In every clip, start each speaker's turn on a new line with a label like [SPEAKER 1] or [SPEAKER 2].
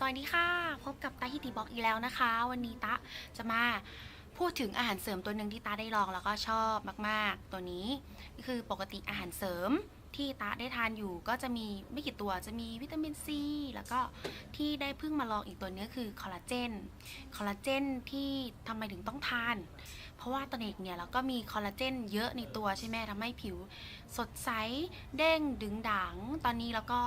[SPEAKER 1] สวัสดีค่ะ พบกับตาฮิติบอกอีกแล้วนะคะ วันนี้ตะจะมาพูดถึงอาหารเสริมตัวหนึ่งที่ตาได้ลองแล้วก็ชอบมาก ๆ ตัวนี้ก็คือปกติอาหารเสริมที่ตาได้ทานอยู่ก็จะมีไม่กี่ตัวจะมีวิตามินซีแล้วก็ที่ได้เพิ่งมาลองอีกตัวนี้คือคอลลาเจนคอลลาเจนที่ทำไมถึงต้องทาน เพราะว่าตอนเด็กเนี่ยเราก็มีคอลลาเจนเยอะในตัวใช่ไหมทำให้ผิวสดใสเด้งดึงดังตอนนี้แล้วก็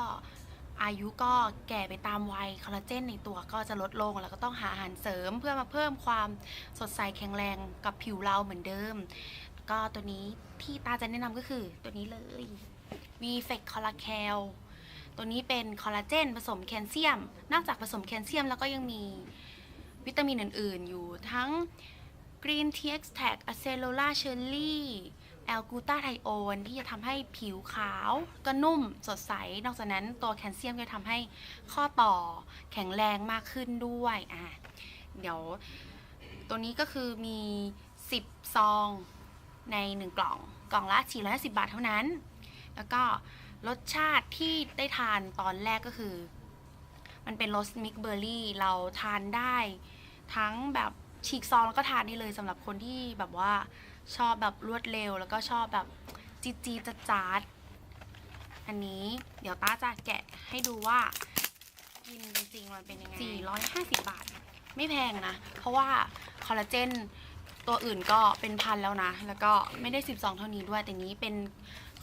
[SPEAKER 1] อายุก็แก่ไปตามวัยคอลลาเจนในตัวก็จะลดลง แล้วก็ต้องหาอาหารเสริมเพื่อมาเพิ่มความสดใสแข็งแรงกับผิวเราเหมือนเดิม ก็ตัวนี้ที่ตาจะแนะนำก็คือตัวนี้เลย v f e c c o l l a c a l ตัวนี้เป็นคอลลาเจนผสมแคลเซียม นอกจากผสมแคลเซียมแล้วก็ยังมีวิตามินอื่น ๆ อยู่ทั้ง Green Tea Extract Acerola Cherry แอลกูตาไทโอนที่จะทำให้ผิวขาวก็นุ่มสดใส นอกจากนั้นตัวแคลเซียมก็จะทำให้ข้อต่อแข็งแรงมากขึ้นด้วยอะเดี๋ยวตัวนี้ก็คือมี 10 ซองใน 1 กล่อง กล่องละ 450 บาทเท่านั้น แล้วก็รสชาติที่ได้ทานตอนแรกก็คือ มันเป็นรสมิกเบอร์รี่เราทานได้ ทั้งแบบฉีกซองแล้วก็ทานได้เลยสำหรับคนที่แบบว่า ชอบแบบรวดเร็ว แล้วก็ชอบแบบจีจีจัดจาดๆอันนี้เดี๋ยวต้าจะแกะให้ดูว่ากินจริงๆมันเป็นยังไง 450 บาท ไม่แพงนะ เพราะว่าคอลลาเจนตัวอื่นก็เป็นพันแล้วนะ แล้วก็ไม่ได้ 12 เท่านี้ด้วย แต่นี้เป็น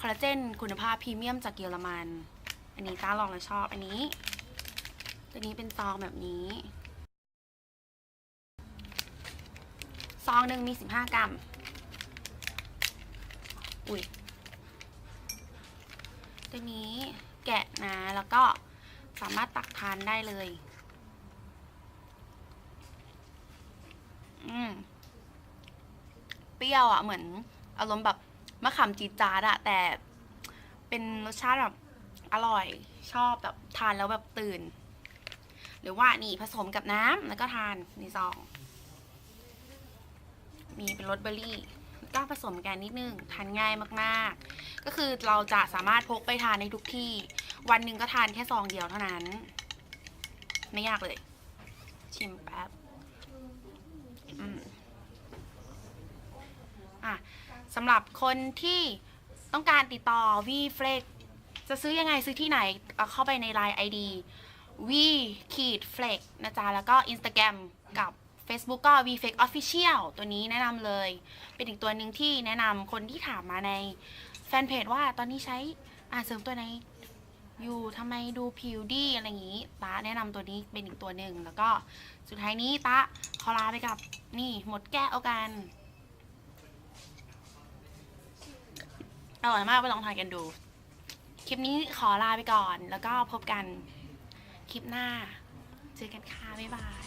[SPEAKER 1] คอลลาเจนคุณภาพพรีเมียมจากเยอรมัน อันนี้ต้าลองแล้วชอบ อันนี้ ตัวนี้เป็นซองแบบนี้ ซองหนึ่งมี 15 กรัม อุ้ยตัวนี้แกะนะ แล้วก็สามารถตักทานได้เลย อืม เปรี้ยวอะ่ะ เหมือนอารมณ์แบบมะขามจีจาดอะแต่เป็นรสชาติแบบอร่อยชอบแบบทานแล้วแบบตื่น หรือว่านี่ผสมกับน้ำแล้วก็ทานในซอง มีเป็นรสเบอร์รี่ ก็ผสมกันนิดนึงทานง่ายมากๆ ก็คือเราจะสามารถพกไปทานในทุกที่ วันหนึ่งก็ทานแค่ซองเดียวเท่านั้น ไม่ยากเลย ชิมแป๊บอะสำหรับคนที่ต้องการติดต่อ v f l e x จะซื้อยังไงซื้อที่ไหนเข้าไปใน Line ID v ขีด flex นะจ๊ะ แล้วก็ Instagram กับ Facebook ก็ v f l e official ตัวนี้แนะนำเลย เป็นอีกตัวหนึ่งที่แนะนำคนที่ถามมาในแฟนเพจว่าตอนนี้ใช้อ่าเสริมตัวไหนอยู่ทำไมดูผิวดีอะไรอย่างนี้ตาแนะนำตัวนี้เป็นอีกตัวหนึ่งแล้วก็สุดท้ายนี้ตาขอลาไปกับนี่หมดแก้วกันอร่อยมากไปลองทานกันดู คลิปนี้ขอลาไปก่อน แล้วก็พบกันคลิปหน้า เจอกันค่ะ บ๊ายบาย